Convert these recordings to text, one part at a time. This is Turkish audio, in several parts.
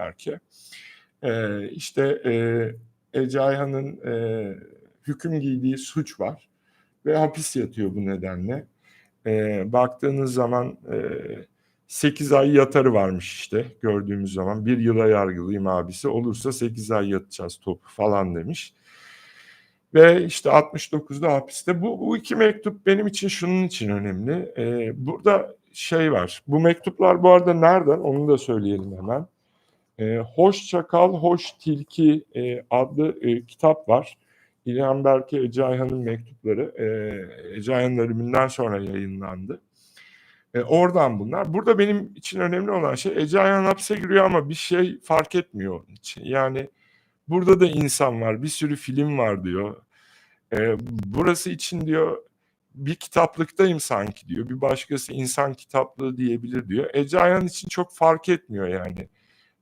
Berke. E, işte e, Ece Ayhan'ın e, hüküm giydiği suç var ve hapis yatıyor bu nedenle. E, baktığınız zaman e, 8 ay yatarı varmış işte gördüğümüz zaman. Bir yıla yargılıyım abisi olursa 8 ay yatacağız topu falan demiş. Ve işte 69'da hapiste. Bu, bu iki mektup benim için şunun için önemli. Ee, burada şey var. Bu mektuplar bu arada nereden? Onu da söyleyelim hemen. Ee, Hoş Çakal, Hoş Tilki e, adlı e, kitap var. İlhan Berke Ece Ayhan'ın mektupları. E, Ece Ayhan'ın ölümünden sonra yayınlandı. E, oradan bunlar. Burada benim için önemli olan şey Ece Ayhan hapse giriyor ama bir şey fark etmiyor onun için. Yani burada da insan var, bir sürü film var diyor. E, burası için diyor bir kitaplıktayım sanki diyor. Bir başkası insan kitaplığı diyebilir diyor. Ece Ayhan için çok fark etmiyor yani.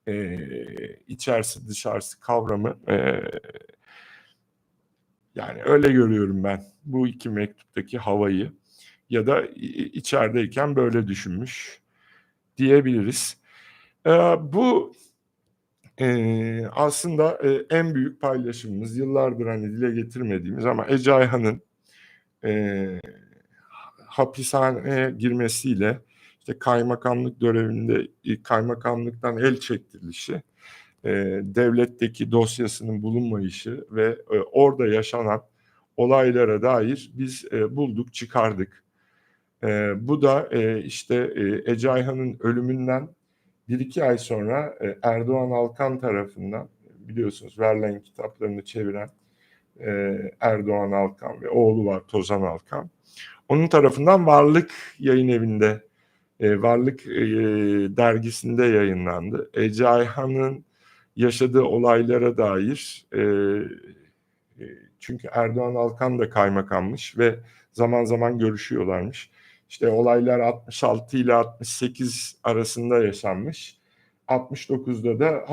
E, içerisi dışarısı kavramı. E, yani öyle görüyorum ben bu iki mektuptaki havayı ya da içerideyken böyle düşünmüş diyebiliriz. E, bu e, aslında e, en büyük paylaşımımız yıllardır hani dile getirmediğimiz ama Ece Ayhan'ın e, hapishaneye girmesiyle işte kaymakamlık görevinde kaymakamlıktan el çektirilişi, e, devletteki dosyasının bulunmayışı ve e, orada yaşanan olaylara dair biz e, bulduk, çıkardık. E, bu da e, işte e, Ece Ayhan'ın ölümünden bir iki ay sonra e, Erdoğan Alkan tarafından biliyorsunuz Verlaine kitaplarını çeviren e, Erdoğan Alkan ve oğlu var Tozan Alkan. Onun tarafından Varlık yayın evinde, e, Varlık e, dergisinde yayınlandı. Ece Ayhan'ın yaşadığı olaylara dair e, e, çünkü Erdoğan Alkan da kaymakammış ve zaman zaman görüşüyorlarmış. İşte olaylar 66 ile 68 arasında yaşanmış. 69'da da hapis